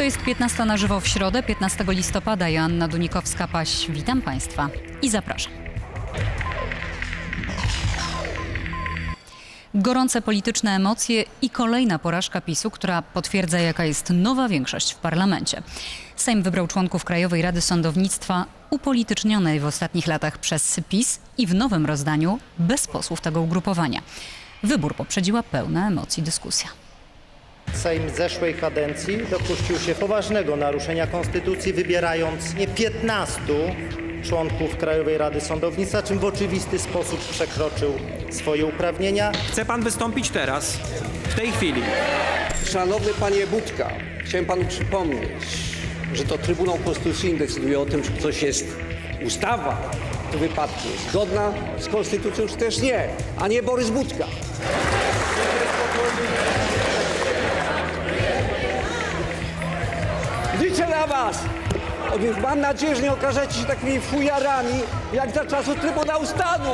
To jest 15 na żywo w środę, 15 listopada. Joanna Dunikowska-Paś. Witam Państwa i zapraszam. Gorące polityczne emocje i kolejna porażka PiSu, która potwierdza, jaka jest nowa większość w parlamencie. Sejm wybrał członków Krajowej Rady Sądownictwa upolitycznionej w ostatnich latach przez PiS i w nowym rozdaniu bez posłów tego ugrupowania. Wybór poprzedziła pełna emocji dyskusja. Sejm zeszłej kadencji dopuścił się poważnego naruszenia konstytucji, wybierając nie 15 członków Krajowej Rady Sądownictwa, czym w oczywisty sposób przekroczył swoje uprawnienia. Chce pan wystąpić teraz, w tej chwili. Szanowny panie Budka, chciałem panu przypomnieć, że to Trybunał Konstytucyjny decyduje o tym, czy coś jest ustawa w tym wypadku zgodna z konstytucją, czy też nie, a nie Borys Budka. Liczę na was! Więc mam nadzieję, że nie okażecie się takimi fujarami, jak za czasów Trybunału Stanu,